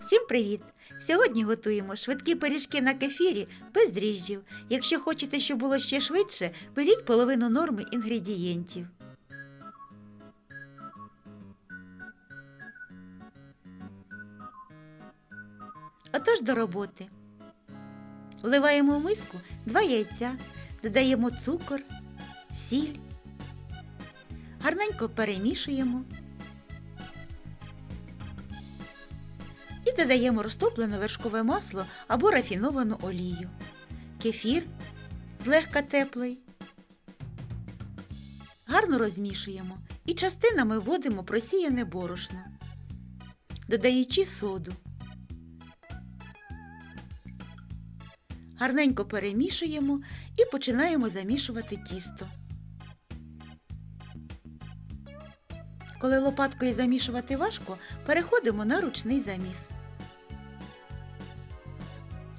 Всім привіт! Сьогодні готуємо швидкі пиріжки на кефірі без дріжджів. Якщо хочете, щоб було ще швидше, беріть половину норми інгредієнтів. Отож до роботи. Вливаємо в миску два яйця, додаємо цукор, сіль. Гарненько перемішуємо. І додаємо розтоплене вершкове масло або рафіновану олію, кефір злегка теплий. Гарно розмішуємо і частинами вводимо просіяне борошно, додаючи соду. Гарненько перемішуємо і починаємо замішувати тісто. Коли лопаткою замішувати важко, переходимо на ручний заміс.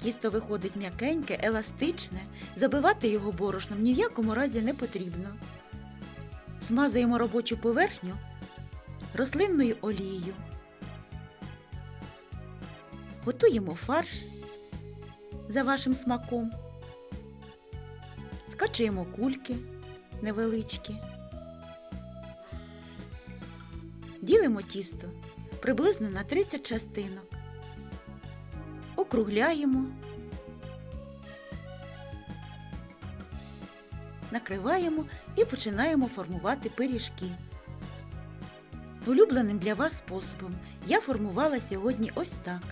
Тісто виходить м'якеньке, еластичне, забивати його борошном ні в якому разі не потрібно. Змазуємо робочу поверхню рослинною олією. Готуємо фарш за вашим смаком. Скачуємо кульки невеличкі. Ділимо тісто приблизно на 30 частинок. Округляємо, накриваємо і починаємо формувати пиріжки. Улюбленим для вас способом я формувала сьогодні ось так.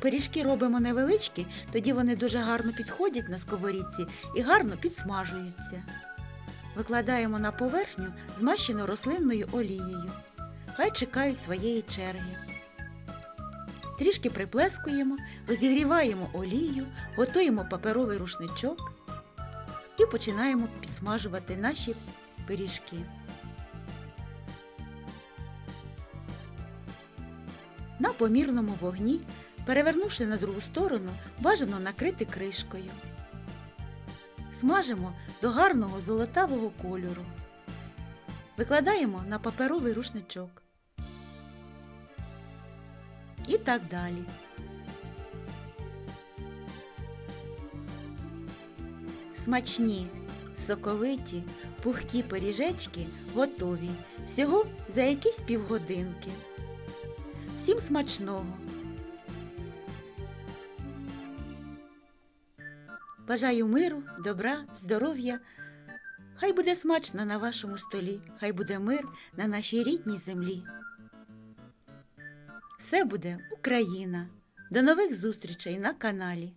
Пиріжки робимо невеличкі, тоді вони дуже гарно підходять на сковорідці і гарно підсмажуються. Викладаємо на поверхню змащену рослинною олією. Хай чекають своєї черги. Трішки приплескуємо, розігріваємо олію, готуємо паперовий рушничок і починаємо підсмажувати наші пиріжки. На помірному вогні, перевернувши на другу сторону, бажано накрити кришкою. Смажимо до гарного золотавого кольору. Викладаємо на паперовий рушничок. І так далі. Смачні, соковиті, пухкі пиріжечки готові всього за якісь півгодинки. Всім смачного! Бажаю миру, добра, здоров'я. Хай буде смачно на вашому столі, хай буде мир на нашій рідній землі. Все буде Україна. До нових зустрічей на каналі.